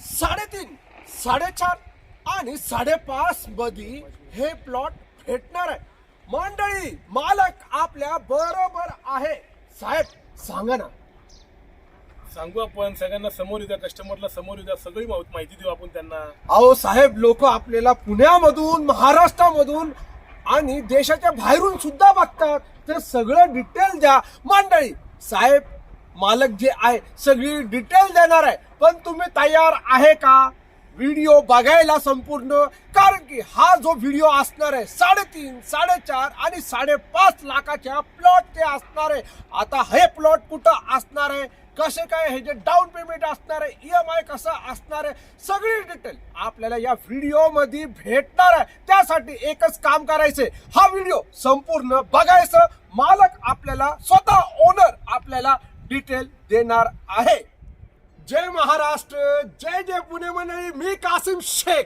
साडेतीन साडेचार आणि साडेपाच मध्ये हे प्लॉट भेटणार आहे. मंडळी मालक आपल्या बरोबर आहे. साहेब सांगा ना. सांगू आपण सगळ्यांना समोर येऊ कस्टमरला समोर येऊ द्या सगळी माहिती माहिती देऊ आपण त्यांना. अहो साहेब लोक आपल्याला पुण्यामधून महाराष्ट्रामधून आणि देशाच्या बाहेरून सुद्धा बघतात. तर सगळं डिटेल द्या. मंडळी साहेब मालक जे आहे सगळी डिटेल देणार आहे. पण तुम्ही तयार आहे का? व्हिडिओ बघायला संपूर्ण. कारण की हा जो व्हिडिओ असणार आहे साडेतीन साडेचार आणि साडेपाच लाखाच्या प्लॉट ते असणार आहे. आता हे प्लॉट कुठं असणार आहे? कसे काय हे जे डाऊन पेमेंट असणार आहे? ई एम आय कसं असणार आहे? सगळी डिटेल आपल्याला या व्हिडिओमध्ये भेटणार आहे. त्यासाठी एकच काम करायचंय. हा व्हिडिओ संपूर्ण बघायचं. मालक आपल्याला स्वतः ओनर आपल्याला डिटेल देणार आहे. जय महाराष्ट्र जय जय पुणे मंडळी मी कासिम शेख.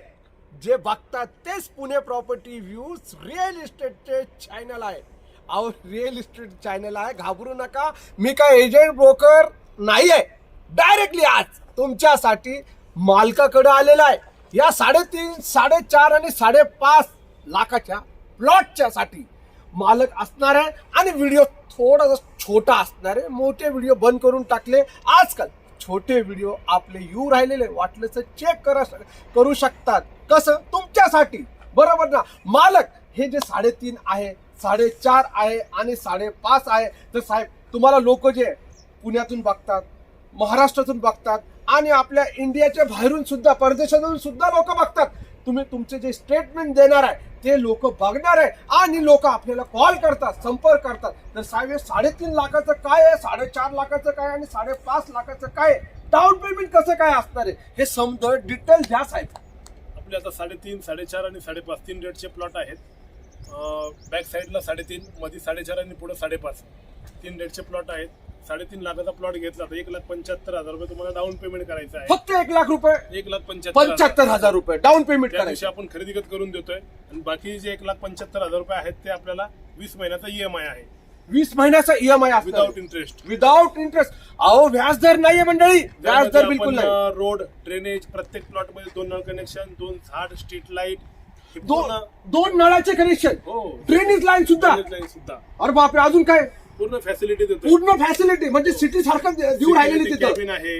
जे बघतात तेच पुणे प्रॉपर्टी व्ह्यूज रिअल इस्टेटचे चॅनल आहे. अहो रिअल इस्टेट चॅनल आहे घाबरू नका. मी काय एजंट ब्रोकर नाही आहे डायरेक्टली आज तुमच्यासाठी मालकाकडे आलेला आहे. या साडेतीन साडेचार आणि साडेपाच लाखाच्या प्लॉटच्यासाठी मालक असणार आहे आणि व्हिडिओ थोडासा छोटा असणार आहे. मोठे व्हिडिओ बंद करून टाकले. आजकाल छोटे व्हिडिओ आपले येऊ राहिलेले वाटलं तर चेक करा करू शकतात. कसं? तुमच्यासाठी. बरोबर ना? मालक हे जे साडेतीन आहे साडेचार आहे आणि साडेपाच आहे तर साहेब तुम्हाला लोक जे पुण्यातून बघतात महाराष्ट्रातून बघतात आणि आपल्या इंडियाच्या बाहेरून सुद्धा परदेशातून सुद्धा लोक बघतात. तुम्ही तुमचे जे स्टेटमेंट देणार आहे ते लोक बघणार आहे आणि लोक आपल्याला कॉल करतात संपर्क करतात. तर साहेब साडेतीन लाखाचं काय आहे? साडेचार लाखाचं काय आणि साडेपाच लाखाचं काय डाऊन पेमेंट कसं काय असणार आहे? हे समज डिटेल द्या साहेब. आपले आता साडेतीन साडेचार आणि साडेपाच तीन रेटचे प्लॉट आहेत. बॅक साईडला साडेतीन मध्ये साडेचार आणि पुढे साडेपाच. तीन रेटचे प्लॉट आहेत. साडेतीन लाखाचा प्लॉट घेतला तर एक लाख पंच्याहत्तर हजार रुपये तुम्हाला डाऊन पेमेंट करायचं आहे. फक्त एक लाख रुपये? एक लाख पंच्याहत्तर हजार. पंच्याहत्तर हजार रुपये. डाऊन पेमेंट त्या दिवशी करायचं. आपण खरेदी खत करून देतोय. आणि बाकी जे एक लाख पंच्याहत्तर हजार रुपये आहेत ते आपल्याला वीस महिन्याचा E ईएमआय आहे. वीस महिन्याचा E EMI without interest without interest अहो व्याजदर नाहीये मंडळी. व्याजदर बिलकुल नाही. रोड ड्रेनेज प्रत्येक प्लॉटमध्ये दोन नळ कनेक्शन दोन झाड स्ट्रीट लाइट दोन दोन नळाचे कनेक्शन हो. ड्रेनेज लाईन सुद्धा. लाईन सुद्धा. अरे बापरे अजून काय? पूर्ण फॅसिलिटी देतो पूर्ण फॅसिलिटी म्हणजे सिटी सारखं देऊ राहिलेली तिथं. कॅबिन आहे.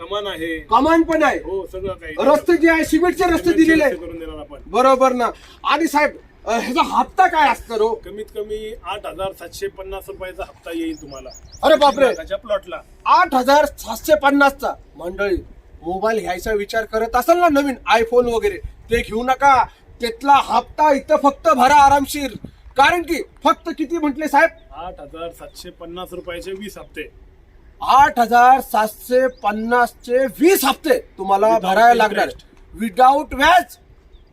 कमान आहे. कमान पण आहे. हो सगळं काही रस्ते जे आहे सिमेंटचे रस्ते दिलेले आहे करून देणार आपण. बरोबर ना. आणि साहेब अं, ह्याचा हप्ता काय असणार हो? कमीत कमी आठ हजार सातशे पन्नास रुपयाचा हप्ता येईल तुम्हाला. अरे बापरे! प्लॉटला आठ हजार सातशे पन्नासचा. मंडळी मोबाईल घ्यायचा विचार करत असाल ना नवीन आयफोन वगैरे ते घेऊ नका. त्यातला हप्ता इथं फक्त भरा आरामशीर. कारण की फक्त किती म्हटले साहेब? आठ हजार सातशे पन्नास रुपयाचे वीस हप्ते. आठ हजार सातशे पन्नासचे वीस हप्ते तुम्हाला Without भरायला लागणार. Interest. विदाऊट व्याज.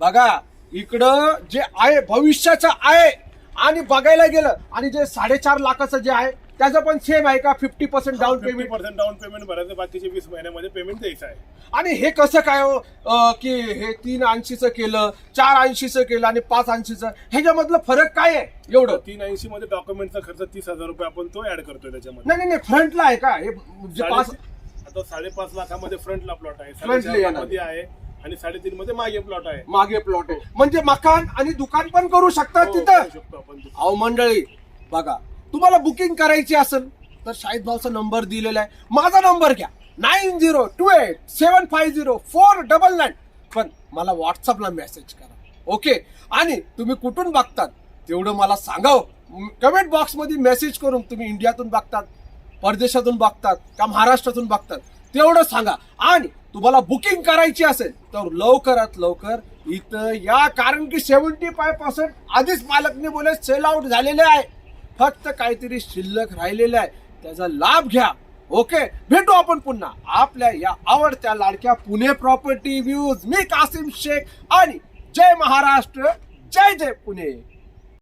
बघा इकडं जे आहे भविष्याचं आहे आणि बघायला गेलं आणि जे साडेचार लाखाचं जे आहे त्याचं पण सेम आहे का? Fifty percent down payment percent down payment भरायचं बाकीचे वीस महिन्यामध्ये पेमेंट द्यायचं आहे. आणि हे कसं काय हो? अं, की हे तीन ऐंशीचं केलं चार ऐंशीचं केलं आणि पाच ऐंशीचं ह्याच्यामधलं फरक काय आहे एवढं? तीन ऐंशी मध्ये डॉक्युमेंटचा खर्च तीस हजार रुपये आपण तो ऍड करतोय त्याच्यामध्ये. नाही नाही नाही फ्रंटला आहे का? हे जे पाच साडे- आता साडेपाच लाखामध्ये फ्रंटला प्लॉट आहे. Front ला साडेचार येणार. लाखामध्ये आहे आणि साडेतीन मध्ये मागे प्लॉट आहे. मागे प्लॉट आहे. म्हणजे मकान आणि दुकान पण करू शकतात हो, तिथं. करू शकतो आपण. तिथं. अहो मंडळी बघा तुम्हाला बुकिंग करायची असेल तर शाहिद भाऊचा नंबर दिलेला आहे. माझा नंबर घ्या. Nine zero two eight seven five zero four double nine. पण मला व्हॉट्सअपला मेसेज करा. ओके आणि तुम्ही कुठून बघतात तेवढं मला सांगावं कमेंट बॉक्समध्ये मेसेज करून तुम्ही इंडियातून बघतात परदेशातून बघतात का महाराष्ट्रातून बघतात तेवढं सांगा. आणि तुम्हाला बुकिंग करायची असेल तर लवकरात लवकर इथं या. कारण की सेव्हन्टी फाय पर्सेंट आधीच मालकने बोले सेल आउट झालेले आहे. फक्त काहीतरी शिल्लक राहिलेलं आहे. त्याचा लाभ घ्या. ओके भेटू आपण पुन्हा. आपल्या या आवडत्या लाडक्या पुणे प्रॉपर्टी व्ह्यूज मी कासिम शेख आणि जय महाराष्ट्र जय जय पुणे.